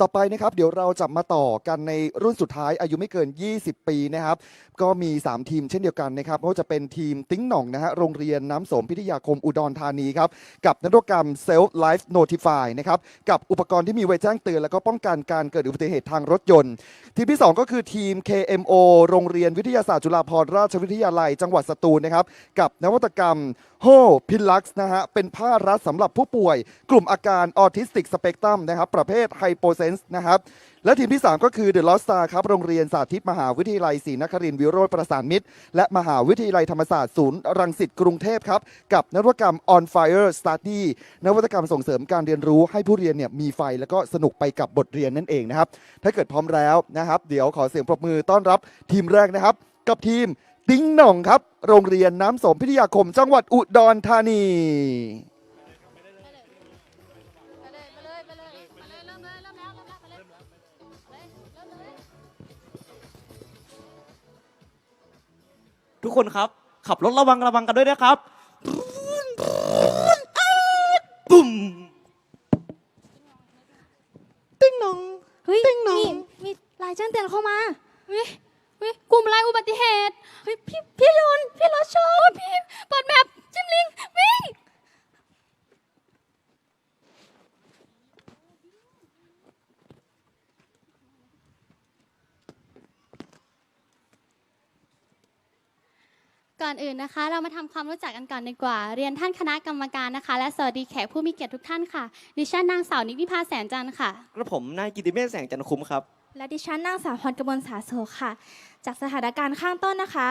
ต่อไปนะครับ เดี๋ยวเราจะมาต่อกันในรุ่นสุดท้ายอายุไม่เกิน 20 ปีนะครับ ก็มี 3 ทีมเช่นเดียวกันนะครับก็จะเป็นทีมติ้งหน่องนะฮะโรงเรียนน้ำสมพิทยาคมอุดรธานีครับ กับนวัตกรรม Self Life Notify นะครับ กับอุปกรณ์ที่มีไว้แจ้งเตือน แล้วก็ป้องกันการเกิดอุบัติเหตุทางรถยนต์ ทีมที่ 2 ก็คือทีม KMO โรงเรียนวิทยาศาสตร์จุฬาภรณราชวิทยาลัย จังหวัดสตูลนะครับ กับนวัตกรรมโฮพิลักซ์นะฮะเป็นผ้ารัดสำหรับผู้ป่วย กลุ่มอาการออทิสติกสเปกตรัมนะครับประเภทไฮโปเซนส์นะครับและทีมที่ 3 ก็คือ The Lost Star ครับโรงเรียนสาธิตมหาวิทยาลัยศรีนครินทร์วิโรธประสานมิตร และมหาวิทยาลัยธรรมศาสตร์ศูนย์รังสิตกรุงเทพครับ กับนวัตกรรม On Fire Study นวัตกรรมส่งเสริมการเรียนรู้ให้ผู้เรียนเนี่ยมีไฟแล้วก็สนุกไปกับบทเรียนนั่นเองนะครับถ้าเกิดพร้อมแล้วนะครับ เดี๋ยวขอเสียงปรบมือต้อนรับทีมแรกนะครับ กับทีม ติ้งหน่องครับ โรงเรียนน้ำสมพิทยาคม จังหวัดอุดรธานี ทุกคนครับ ขับรถระวังระวังกันด้วยนะครับมติ้งหนอง เฮ้ย ติ๊งหนอง มีมีลายแจ้งเตือนเข้ามา เฮ้ยเฮ้ยกลุ่มรายอุบัติเหตุเฮ้ยพี่พี่ยนต์พี่รถชนพี่เปิดแมปจิ้มลิงก์วิ่ง ก่อนอื่นนะคะ เรามาทำความรู้จักกันก่อนดีกว่า เรียนท่านคณะกรรมการนะคะ และสวัสดีแขกผู้มีเกียรติทุกท่านค่ะ ดิฉันนางสาวนิกนิพาแสนจันทร์ค่ะกระผมนายกิติเมฆแสงจันทร์คุ้มครับ และดิฉันนางสาวพรกมลสาโสค่ะ จากสถานการณ์ข้างต้นนะคะ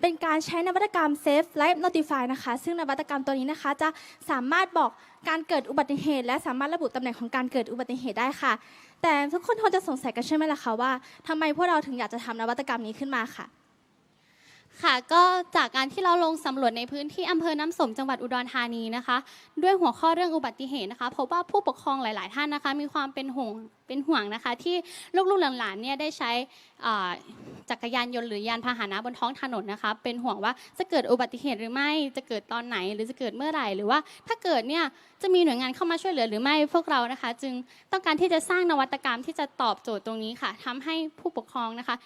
เป็นการใช้นวัตกรรม Safe Life Notify นะคะ ซึ่งนวัตกรรมตัวนี้นะคะ จะสามารถบอกการเกิดอุบัติเหตุ และสามารถระบุตำแหน่งของการเกิดอุบัติเหตุได้ค่ะ แต่ทุกคนคงจะสงสัยกันใช่ไหมล่ะคะว่าทำไมพวกเราถึงอยากจะทำนวัตกรรมนี้ขึ้นมาค่ะ ค่ะก็จากการที่เราลงสำรวจในพื้นที่อำเภอน้ำสมจังหวัดอุดรธานีนะคะ ด้วยหัวข้อเรื่องอุบัติเหตุนะคะพบว่าผู้ปกครองหลาย ๆ ท่านนะคะ มีความเป็นห่วงเป็นห่วงนะคะ ที่ลูกๆหลานๆเนี่ยได้ใช้จักรยานยนต์หรือยานพาหนะบนท้องถนนนะคะ เป็นห่วงว่าจะเกิดอุบัติเหตุหรือไม่จะเกิดตอนไหน หรือจะเกิดเมื่อไหร่ หรือว่าถ้าเกิดเนี่ยจะมีหน่วยงานเข้ามาช่วยเหลือหรือไม่พวกเรานะคะ จึงต้องการที่จะสร้างนวัตกรรมที่จะตอบโจทย์ตรงนี้ค่ะทำให้ผู้ปกครองนะคะ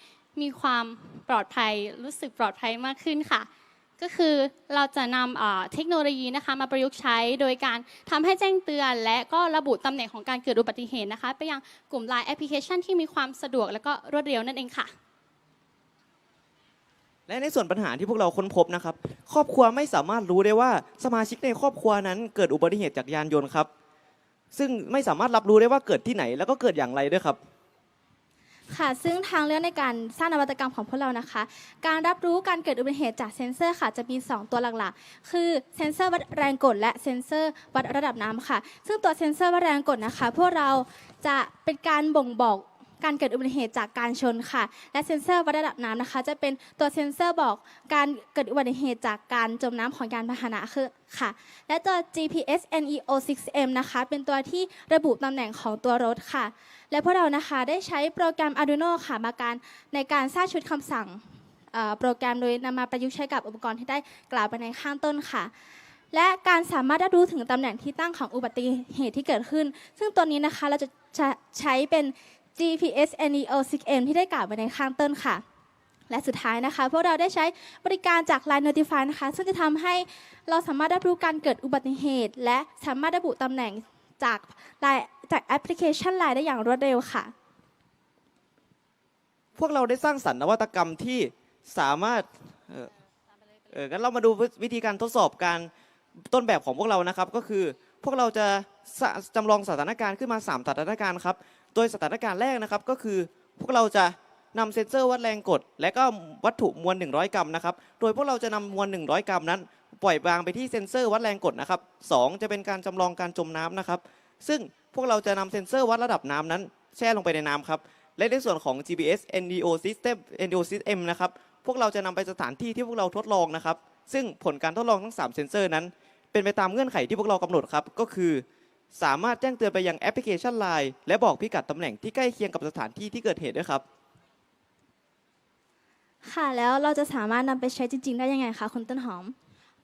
มีความปลอดภัยรู้สึกปลอดภัยมากขึ้นค่ะ ก็คือเราจะนำเทคโนโลยีนะคะมาประยุกต์ใช้โดยการทำให้แจ้งเตือน และก็ระบุตำแหน่งของการเกิดอุบัติเหตุนะคะ ไปยังกลุ่ม Line แอปพลิเคชันที่มีความสะดวกและก็รวดเร็วนั่นเองค่ะและในส่วนปัญหาที่พวกเราค้นพบนะครับ ครอบครัวไม่สามารถรู้ได้ว่าสมาชิกในครอบครัวนั้นเกิดอุบัติเหตุจากยานยนต์ครับ ซึ่งไม่สามารถรับรู้ได้ว่าเกิดที่ไหนแล้วก็เกิดอย่างไรด้วยครับ ค่ะ ซึ่งทางเลือกในการสร้างนวัตกรรมของพวกเรานะคะ การรับรู้การเกิดอุบัติเหตุจากเซ็นเซอร์ค่ะ จะมี 2 ตัวหลักๆ คือเซ็นเซอร์วัดแรงกดและเซ็นเซอร์วัดระดับน้ำค่ะ ซึ่งตัวเซ็นเซอร์วัดแรงกดนะคะ พวกเราจะเป็นการบ่งบอก การเกิดอุบัติเหตุจากการชนค่ะ และเซ็นเซอร์วัดระดับน้ำนะคะ จะเป็นตัวเซ็นเซอร์บอกการเกิดอุบัติเหตุจากการจมน้ำของยานพาหนะคือค่ะ และตัว GPS NEO 6M นะคะ เป็นตัวที่ระบุตำแหน่งของตัวรถค่ะ และพวกเรานะคะได้ใช้โปรแกรม Arduino ค่ะมาการในการสร้างชุดคำสั่งโปรแกรมโดยนำมาประยุกต์ใช้กับอุปกรณ์ที่ได้กล่าวไปในข้างต้นค่ะ และการสามารถรับรู้ถึงตำแหน่งที่ตั้งของอุบัติเหตุที่เกิดขึ้น ซึ่งตัวนี้นะคะเราจะใช้เป็น GPS NEO 6M ที่ได้กล่าวไปในข้างต้นค่ะ และสุดท้ายนะคะพวกเราได้ใช้บริการจาก Line Notify นะคะ ซึ่งจะทำให้เราสามารถรับรู้การเกิดอุบัติเหตุ และสามารถระบุตำแหน่งจากจากแอปพลิเคชัน Line ได้อย่างรวดเร็วค่ะ พวกเราได้สร้างสรรค์นวัตกรรมที่สามารถเออเอองั้นเรามาดูวิธีการทดสอบการต้นแบบของพวกเรานะครับ ก็คือพวกเราจะสะจำลองสถานการณ์ขึ้นมา 3 สถานการณ์ครับ โดยสถานการณ์แรกนะครับก็คือพวกเราจะนำเซ็นเซอร์วัดแรงกด และก็วัตถุมวล 100 กรัมนะครับ โดยพวกเราจะนำมวล 100 กรัมนั้น ปล่อยวางไปที่เซ็นเซอร์วัดแรงกดนะครับสองจะเป็นการจำลองการจมน้ำนะครับ ซึ่งพวกเราจะนำเซ็นเซอร์วัดระดับน้ำนั้น แช่ลงไปในน้ำครับ และในส่วนของ GPS NDO System NDO System นะครับ พวกเราจะนำไปสถานที่ที่พวกเราทดลองนะครับ ซึ่งผลการทดลองทั้ง 3 เซ็นเซอร์นั้น เป็นไปตามเงื่อนไขที่พวกเรากำหนดครับ ก็คือ สามารถแจ้งเตือนไปยังแอปพลิเคชัน Line และบอกพิกัดตำแหน่งที่ใกล้เคียงกับสถานที่ที่เกิดเหตุด้วยครับ ค่ะ แล้วเราจะสามารถนำไปใช้จริง ๆ ได้ยังไงคะคุณต้นหอม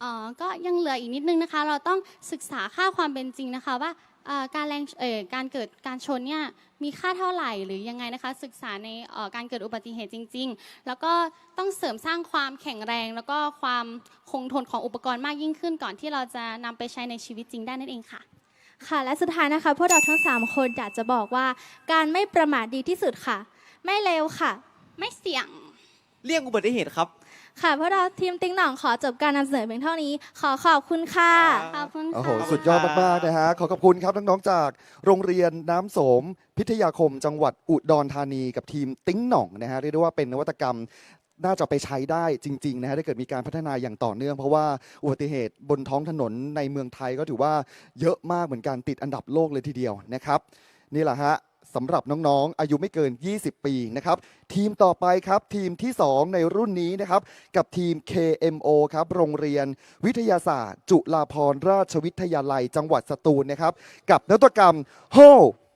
อ๋อ ก็ยังเหลืออีกนิดนึงนะคะ เราต้องศึกษาค่าความเป็นจริงนะคะว่าอ่าการแรงเอ่อการเกิดการชนเนี่ยมีค่าเท่าไหร่หรือยังไงนะคะ ศึกษาในเอ่อการเกิดอุบัติเหตุจริง ๆ แล้วก็ต้องเสริมสร้างความแข็งแรง แล้วก็ความคงทนของอุปกรณ์มากยิ่งขึ้นก่อนที่เราจะนำไปใช้ในชีวิตจริงได้นั่นเองค่ะ ค่ะ และสุดท้ายนะคะ พวกเราทั้ง 3 คนอยากจะบอกว่า การไม่ประมาทดีที่สุดค่ะ ไม่เร็วค่ะ ไม่เสี่ยง เลี่ยงอุบัติเหตุครับ ค่ะพวกเราทีมติ๊งหน่องขอจบการนำเสนอเพียงเท่านี้ ขอขอบคุณค่ะ ขอบคุณโอ้โหค่ะสุดยอดมากๆนะฮะ ขอขอบคุณครับน้องๆจากโรงเรียนน้ำโสม พิทยาคมจังหวัดอุดรธานีกับทีมติ้งหน่องนะฮะ เรียกได้ว่าเป็นนวัตกรรม น่าจะไปใช้ได้จริงๆนะฮะถ้าเกิดมีการพัฒนาอย่างต่อเนื่อง เพราะว่าอุบัติเหตุบนท้องถนนในเมืองไทยก็ถือว่าเยอะมากเหมือนกันติดอันดับโลกเลยทีเดียวนะครับนี่แหละฮะสำหรับน้องๆ อายุไม่เกิน 20 ปีนะครับ ทีมต่อไปครับทีมที่ 2 ในรุ่นนี้นะครับ กับทีม KMO ครับ โรงเรียนวิทยาศาสตร์ จุฬาภรณราชวิทยาลัย จังหวัดสตูลนะครับ กับนวัตกรรมโฮ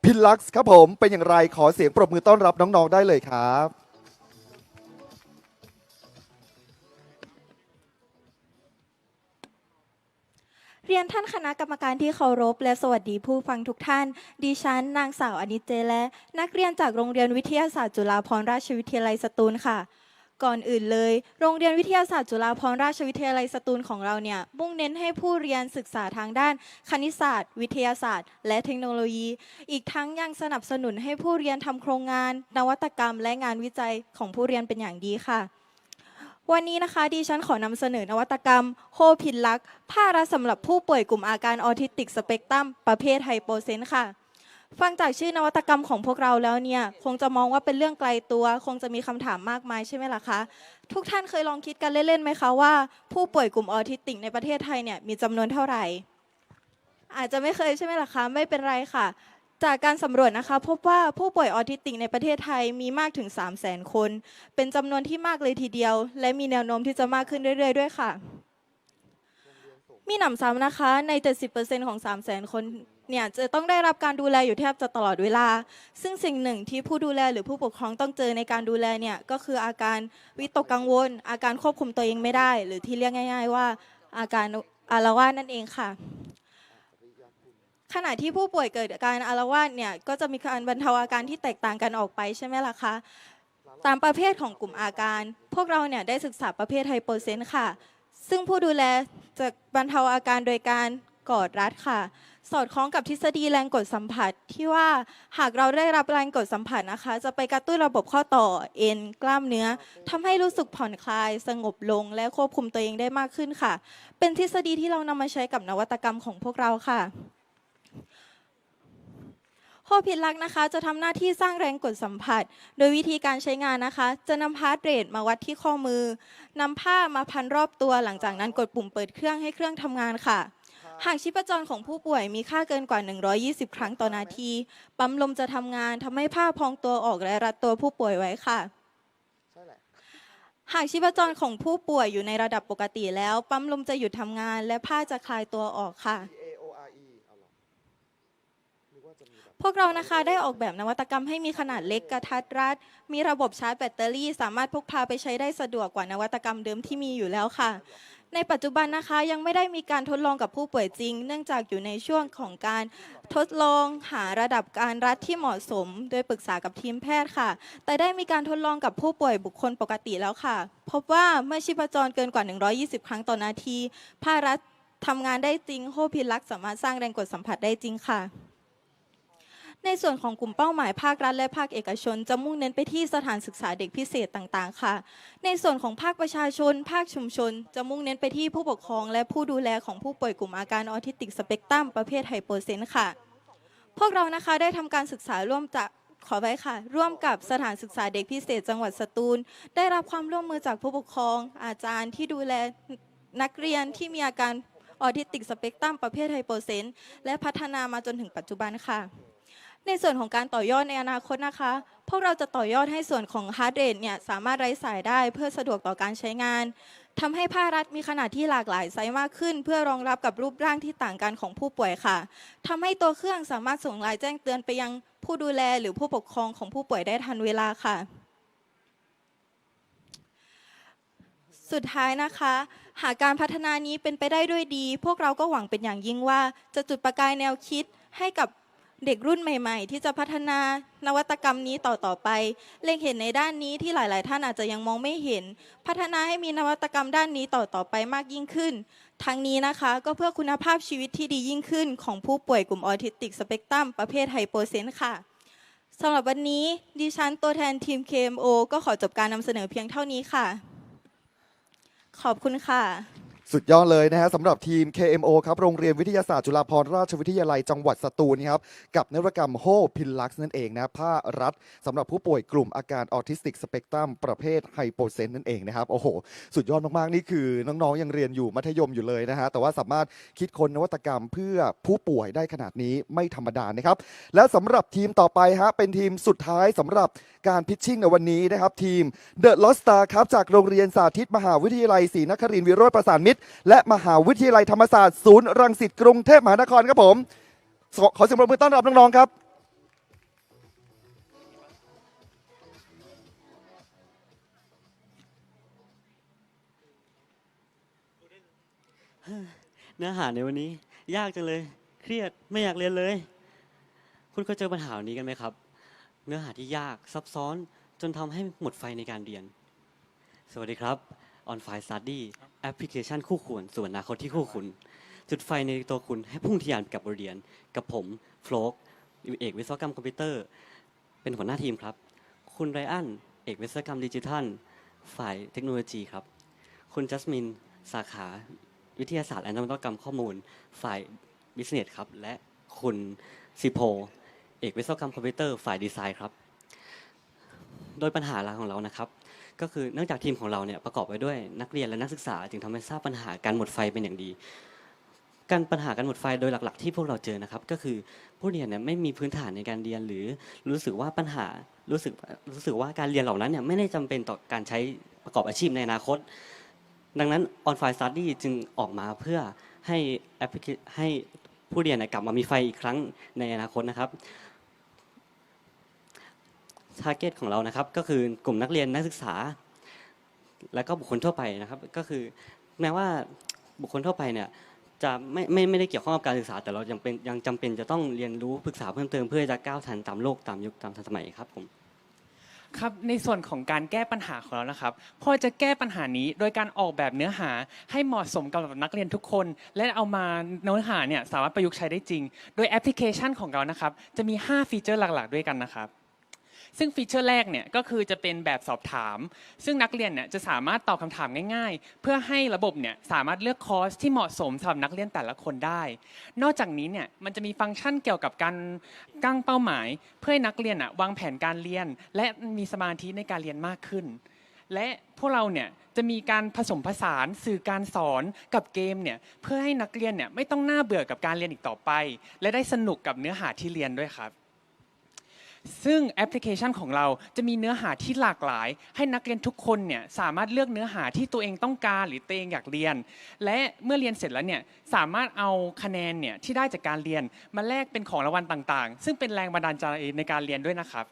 พิลักซ์ครับผม เป็นอย่างไรขอเสียงปรบมือต้อนรับน้องๆ ได้เลยครับ เรียนท่านคณะกรรมการที่เคารพ และสวัสดีผู้ฟังทุกท่าน ดิฉัน นางสาวอนิจเจและ นักเรียนจากโรงเรียนวิทยาศาสตร์จุฬาภรณราชวิทยาลัยสตูลค่ะ ก่อนอื่นเลย โรงเรียนวิทยาศาสตร์จุฬาภรณราชวิทยาลัยสตูลของเราเนี่ยมุ่งเน้นให้ผู้เรียนศึกษาทางด้าน คณิตศาสตร์ วิทยาศาสตร์ และเทคโนโลยี อีกทั้งยังสนับสนุนให้ผู้เรียนทำโครงงาน นวัตกรรม และงานวิจัยของผู้เรียนเป็นอย่างดีค่ะ วันนี้นะคะดิฉันขอนำเสนอนวัตกรรมโฮพินลักผ้ารัดสำหรับผู้ป่วยกลุ่มอาการออทิสติกสเปกตรัมประเภทไฮโปเซนค่ะ ฟังจากชื่อนวัตกรรมของพวกเราแล้วเนี่ย คงจะมองว่าเป็นเรื่องไกลตัว คงจะมีคำถามมากมายใช่ไหมล่ะคะ ทุกท่านเคยลองคิดกันเล่นๆไหมคะว่าผู้ป่วยกลุ่มออทิสติกในประเทศไทยเนี่ยมีจำนวนเท่าไหร่ อาจจะไม่เคยใช่ไหมล่ะคะ ไม่เป็นไรค่ะ จากการสำรวจนะคะ พบว่าผู้ป่วยออทิสติกในประเทศไทยมีมากถึง 3 0 0 0 0 0 คน เป็นจำนวนที่มากเลยทีเดียว และมีแนวโน้มที่จะมากขึ้นเรื่อยๆ ด้วยค่ะ มีหนำซ้ำนะคะ ใน 70%ของ 3 0 0 0 0 0 คนเนี่ยจะต้องได้รับการดูแลอยู่แทบจะตลอดเวลา ซึ่งสิ่งหนึ่งที่ผู้ดูแลหรือผู้ปกครองต้องเจอในการดูแลเนี่ยก็คืออาการวิตกกังวล อาการควบคุมตัวเองไม่ได้ หรือที่เรียกง่าย ๆ ว่าอาการอารวาสนั่นเองค่ะ ขณะที่ผู้ป่วยเกิดอาการอารวาสเนี่ยก็จะมีการบรรเทาอาการที่แตกต่างกันออกไปใช่ไหมล่ะคะ ตามประเภทของกลุ่มอาการ พวกเราเนี่ยได้ศึกษาประเภทไฮโปเซนค่ะ ซึ่งผู้ดูแลจะบรรเทาอาการโดยการกอดรัดค่ะ สอดคล้องกับทฤษฎีแรงกดสัมผัสที่ว่าหากเราได้รับแรงกดสัมผัสนะคะ จะไปกระตุ้นระบบข้อต่อเอ็นกล้ามเนื้อทำให้รู้สึกผ่อนคลาย สงบลงและควบคุมตัวเองได้มากขึ้นค่ะ เป็นทฤษฎีที่เรานำมาใช้กับนวัตกรรมของพวกเราค่ะ โฮพิดลักษณ์นะคะจะทำหน้าที่สร้างแรงกดสัมผัส โดยวิธีการใช้งานนะคะ จะนำพาร์ทเรทมาวัดที่ข้อมือนำผ้ามาพันรอบตัวหลังจากนั้นกดปุ่มเปิดเครื่องให้เครื่องทำงานค่ะ หากชีพจรของผู้ป่วยมีค่าเกินกว่า 120 ครั้งต่อนาที ปั๊มลมจะทำงานทำให้ผ้าพองตัวออกและรัดตัวผู้ป่วยไว้ค่ะหากชีพจรของผู้ป่วยอยู่ในระดับปกติแล้ว ปั๊มลมจะหยุดทำงาน และผ้าจะคลายตัวออกค่ะ พวกเรานะคะได้ออกแบบนวัตกรรมให้มีขนาดเล็กกระทัดรัด มีระบบชาร์จแบตเตอรี่ สามารถพกพาไปใช้ได้สะดวกกว่านวัตกรรมเดิมที่มีอยู่แล้วค่ะ ในปัจจุบันนะคะยังไม่ได้มีการทดลองกับผู้ป่วยจริง เนื่องจากอยู่ในช่วงของการทดลองหาระดับการรัดที่เหมาะสม โดยปรึกษากับทีมแพทย์ค่ะ แต่ได้มีการทดลองกับผู้ป่วยบุคคลปกติแล้วค่ะ พบว่าเมื่อชีพจรเกินกว่า 120 ครั้งต่อนาทีผ้ารัดทำงานได้จริงโฮพิลักสามารถสร้างแรงกดสัมผัสได้จริงค่ะ ในส่วนของกลุ่มเป้าหมายภาครัฐและภาคเอกชน จะมุ่งเน้นไปที่สถานศึกษาเด็กพิเศษต่างๆ ค่ะ ในส่วนของภาคประชาชน ภาคชุมชน จะมุ่งเน้นไปที่ผู้ปกครอง และผู้ดูแลของผู้ป่วยกลุ่มอาการออทิสติกสเปกตรัมประเภทไฮโปเซนค่ะ พวกเรานะคะได้ทำการศึกษาร่วมจากขอไว้ค่ะ ร่วมกับสถานศึกษาเด็กพิเศษจังหวัดสตูล ได้รับความร่วมมือจากผู้ปกครอง อาจารย์ที่ดูแลนักเรียนที่มีอาการออทิสติกสเปกตรัมประเภทไฮโปเซนและพัฒนามาจนถึงปัจจุบันค่ะ ในส่วนของการต่อยอดในอนาคตนะคะ พวกเราจะต่อยอดให้ส่วนของฮาร์ดเรทเนี่ยสามารถไร้สายได้เพื่อสะดวกต่อการใช้งานทำให้ผ้ารัดมีขนาดที่หลากหลายไซส์มากขึ้น เพื่อรองรับกับรูปร่างที่ต่างกันของผู้ป่วยค่ะทำให้ตัวเครื่องสามารถส่งรายแจ้งเตือนไปยังผู้ดูแลหรือผู้ปกครองของผู้ป่วยได้ทันเวลาค่ะ สุดท้ายนะคะ หากการพัฒนานี้เป็นไปได้ด้วยดี พวกเราก็หวังเป็นอย่างยิ่งว่าจะจุดประกายแนวคิดให้กับ เด็กรุ่นใหม่ๆ ที่จะพัฒนานวัตกรรมนี้ต่อต่อไป เล็งเห็นในด้านนี้ที่หลาย ๆ ท่านอาจจะยังมองไม่เห็น พัฒนาให้มีนวัตกรรมด้านนี้ต่อต่อไปมากยิ่งขึ้น ทั้งนี้นะคะก็เพื่อคุณภาพชีวิตที่ดียิ่งขึ้น ของผู้ป่วยกลุ่มออทิสติกสเปกตรัมประเภทไฮโปเซนค่ะสำหรับวันนี้ดิฉันตัวแทนทีม KMO ก็ขอจบการนำเสนอเพียงเท่านี้ค่ะ ขอบคุณค่ะ สุดยอดเลยนะฮะสำหรับทีม KMO ครับโรงเรียนวิทยาศาสตร์จุฬาภรณราชวิทยาลัยจังหวัดสตูลนะครับกับนวัตกรรมโฮพินลักซ์นั่นเองนะผ้ารัดสำหรับผู้ป่วยกลุ่มอาการออทิสติกสเปกตรัมประเภทไฮโปเซนนั่นเองนะครับโอ้โห สุดยอดมากๆ นี่คือน้องๆยังเรียนอยู่มัธยมอยู่เลยนะฮะแต่ว่าสามารถคิดค้นนวัตกรรมเพื่อผู้ป่วยได้ขนาดนี้ไม่ธรรมดานะครับและสำหรับทีมต่อไปฮะเป็นทีมสุดท้ายสำหรับการพิชชิ่งในวันนี้นะครับทีม The Lost Star ครับจากโรงเรียนสาธิตมหาวิทยาลัยศรีนครินทร์วิโรธประสานมิตรและมหาวิทยาลัยธรรมศาสตร์ศูนย์รังสิตกรุงเทพมหานครครับผม ขอเสียงปรบมือต้อนรับน้องๆครับเนื้อหาในวันนี้ ยากจังเลย เครียดไม่อยากเรียนเลย คุณเคยเจอปัญหาแบบนี้กันไหมครับ เนื้อหาที่ยากซับซ้อนจนทำให้หมดไฟในการเรียน สวัสดีครับ On Fire Study แอปพลิเคชันคู่ควรส่วนอนาคตที่คู่คุณ จุดไฟในตัวคุณให้พุ่งทะยานกับบทเรียน กับผมโฟลกเอกวิศวกรรมคอมพิวเตอร์ เป็นหัวหน้าทีมครับ คุณไรอันเอกวิศวกรรมดิจิทัล ฝ่ายเทคโนโลยีครับ คุณจัสมิน สาขาวิทยาศาสตร์และนวัตกรรมข้อมูล ฝ่ายบิสเนสครับ และคุณซิโพเอกวิศวกรรมคอมพิวเตอร์ฝ่ายดีไซน์ครับ โดยปัญหาหลักของเรานะครับ ก็คือเนื่องจากทีมของเราเนี่ยประกอบไปด้วยนักเรียนและนักศึกษา จึงทำให้ทราบปัญหาการหมดไฟเป็นอย่างดี การปัญหาการหมดไฟโดยหลัก ๆ ที่พวกเราเจอนะครับ ก็คือผู้เรียนเนี่ยไม่มีพื้นฐานในการเรียนหรือรู้สึกว่าปัญหารู้สึกรู้สึกว่าการเรียนเหล่านั้นเนี่ยไม่ได้จำเป็นต่อการใช้ประกอบอาชีพในอนาคต ดังนั้น On Fire Study จึงออกมาเพื่อให้ให้ผู้เรียนกลับมามีไฟอีกครั้งในอนาคตนะครับ ทาร์เก็ตของเรานะครับ ก็คือกลุ่มนักเรียนนักศึกษา และก็บุคคลทั่วไปนะครับ ก็คือแม้ว่าบุคคลทั่วไปเนี่ยจะไม่ไม่ไม่ได้เกี่ยวข้องกับการศึกษา แต่เรายังเป็นยังจำเป็นจะต้องเรียนรู้ปรึกษาเพิ่มเติมเพื่อจะก้าวทันตามโลกตามยุคตามทันสมัยครับผม ครับในส่วนของการแก้ปัญหาของเรานะครับพ่อจะแก้ปัญหานี้โดยการออกแบบเนื้อหาให้เหมาะสมกับนักเรียนทุกคน และเอามาเนื้อหาเนี่ยสามารถประยุกต์ใช้ได้จริง โดยแอปพลิเคชันของเรานะครับจะมี 5 ฟีเจอร์หลัก ๆ ด้วยกันนะครับ ซึ่งฟีเจอร์แรกเนี่ยก็คือจะเป็นแบบสอบถาม ซึ่งนักเรียนเนี่ยจะสามารถตอบคำถามง่าย ๆ เพื่อให้ระบบเนี่ยสามารถเลือกคอร์สที่เหมาะสมสำหรับนักเรียนแต่ละคนได้ นอกจากนี้เนี่ยมันจะมีฟังก์ชันเกี่ยวกับการตั้งเป้าหมาย เพื่อให้นักเรียนอะวางแผนการเรียน และมีสมาธิในการเรียนมากขึ้น และพวกเราเนี่ยจะมีการผสมผสานสื่อการสอนกับเกมเนี่ยเพื่อให้นักเรียนเนี่ยไม่ต้องน่าเบื่อกับการเรียนอีกต่อไป และได้สนุกกับเนื้อหาที่เรียนด้วยครับ ซึ่งแอปพลิเคชันของเราจะมีเนื้อหาที่หลากหลาย ให้นักเรียนทุกคนเนี่ยสามารถเลือกเนื้อหาที่ตัวเองต้องการหรือตัวเองอยากเรียน และเมื่อเรียนเสร็จแล้วเนี่ยสามารถเอาคะแนนเนี่ยที่ได้จากการเรียนมาแลกเป็นของรางวัลต่างๆ ซึ่งเป็นแรงบันดาลใจในการเรียนด้วยนะครับ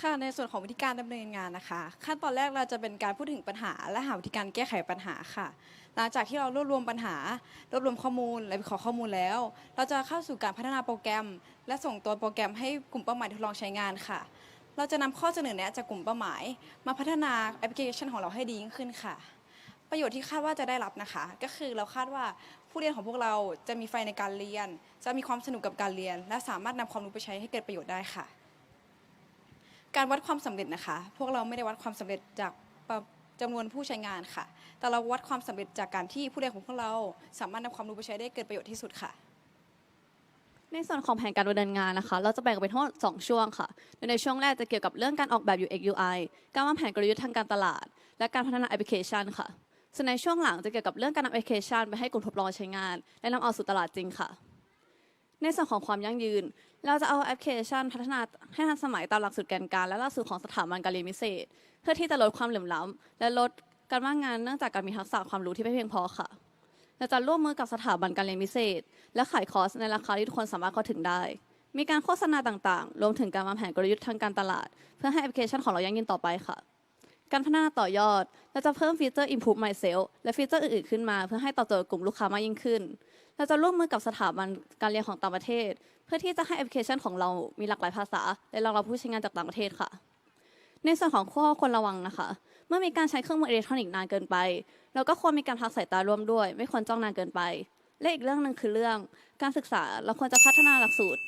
ค่ะในส่วนของวิธีการดำเนินงานนะคะ ขั้นตอนแรกเราจะเป็นการพูดถึงปัญหา และหาวิธีการแก้ไขปัญหาค่ะ หลังจากที่เรารวบรวมปัญหา รวบรวมข้อมูลและวิเคราะห์ข้อมูลแล้ว เราจะเข้าสู่การพัฒนาโปรแกรม และส่งตัวโปรแกรมให้กลุ่มเป้าหมายทดลองใช้งานค่ะ เราจะนำข้อเสนอแนะจากกลุ่มเป้าหมาย มาพัฒนาแอปพลิเคชันของเราให้ดียิ่งขึ้นค่ะ ประโยชน์ที่คาดว่าจะได้รับนะคะ ก็คือเราคาดว่าผู้เรียนของพวกเราจะมีไฟในการเรียน จะมีความสนุกกับการเรียน และสามารถนำความรู้ไปใช้ให้เกิดประโยชน์ได้ค่ะ การวัดความสำเร็จนะคะ พวกเราไม่ได้วัดความสำเร็จจากป จำนวนผู้ใช้งานค่ะ แต่เราวัดความสำเร็จจากการที่ผู้เรียนของพวกเรา สามารถนำความรู้ไปใช้ได้เกิดประโยชน์ที่สุดค่ะ ในส่วนของแผนการดำเนินงานนะคะ เราจะแบ่งออกเป็นทั้งหมด2ช่วงค่ะโดยในช่วงแรกจะเกี่ยวกับเรื่องการออกแบบ UX UI การวางแผนกลยุทธ์ทางการตลาด และการพัฒนาแอปพลิเคชันค่ะส่วนในช่วงหลังจะเกี่ยวกับเรื่องการนำแอปพลิเคชันไปให้กลุ่มทดลองใช้งาน และนำเอาสู่ตลาดจริงค่ะ ในส่วนของความยั่งยืน เราจะเอาแอปพลิเคชันพัฒนาให้ทันสมัยตามหลักสูตรแกนกลารและหลักสูตรของสถาบันการเรียนพิเศษ เพื่อที่จะลดความเหลื่อมล้ำและลดการว่างงานเนื่องจากการมีทักษะความรู้ที่ไม่เพียงพอค่ะเราจะร่วมมือกับสถาบันการเรียนพิเศษ และขายคอร์สในราคาที่ทุกคนสามารถเข้าถึงได้ มีการโฆษณาต่างๆ รวมถึงการวางแผนกลยุทธ์ทางการตลาด เพื่อให้แอปพลิเคชันของเรายั่งยืนต่อไปค่ะ การพัฒนาต่อยอดเราจะเพิ่มฟีเจอร์ Improve Myself และฟีเจอร์อื่นๆขึ้นมา เพื่อให้ตอบโจทย์กลุ่มลูกค้ามากยิ่งขึ้น เราจะร่วมมือกับสถาบันการเรียนของต่างประเทศ เพื่อที่จะให้แอปพลิเคชันของเรามีหลากหลายภาษา และรองรับผู้ใช้งานจากต่างประเทศค่ะ ในส่วนของข้อควรระวังนะคะ เมื่อมีการใช้เครื่องมืออิเล็กทรอนิกส์นานเกินไป เราก็ควรมีการพักสายตาร่วมด้วย ไม่ควรจ้องนานเกินไป และอีกเรื่องหนึ่งคือเรื่อง การศึกษาเราควรจะพัฒนาหลักสูตร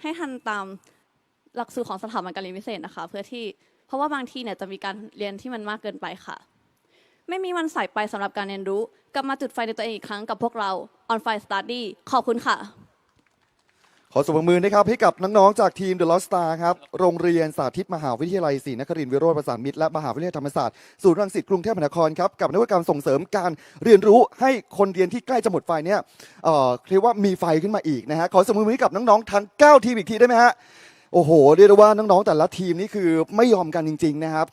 ให้ทันตามหลักสูตรของสถาบันการเรียนพิเศษนะคะ เพื่อที่ ราะว่าบางทีเนี่ยจะมีการเรียนที่มันมากเกินไปค่ะ ไม่มีวันสายไปสำหรับการเรียนรู้ กลับมาจุดไฟในตัวเองอีกครั้งกับพวกเรา On Fire Study ขอบคุณค่ะ ขอสบมือนะครับให้กับน้องๆจากทีม The Lost Star ครับ โรงเรียนสาธิตมหาวิทยาลัยศรีนครินทร์วิโรธประสานมิตรและมหาวิทยาลัยธรรมศาสตร์ศูนย์รังสิตกรุงเทพมหานครครับกับนวัตกรรมส่งเสริมการเรียนรู้ให้คนเรียนที่ใกล้จะหมดไฟเนี่ยเอ่อเรียกว่ามีไฟขึ้นมาอีกนะฮะขอสบมือให้กับน้องๆทั้ง 9 ทีมอีกทีได้ไหมฮะ โอ้โหเรียกได้ว่าน้องๆแต่ละทีมนี่คือไม่ยอมกันจริง ๆ นะครับ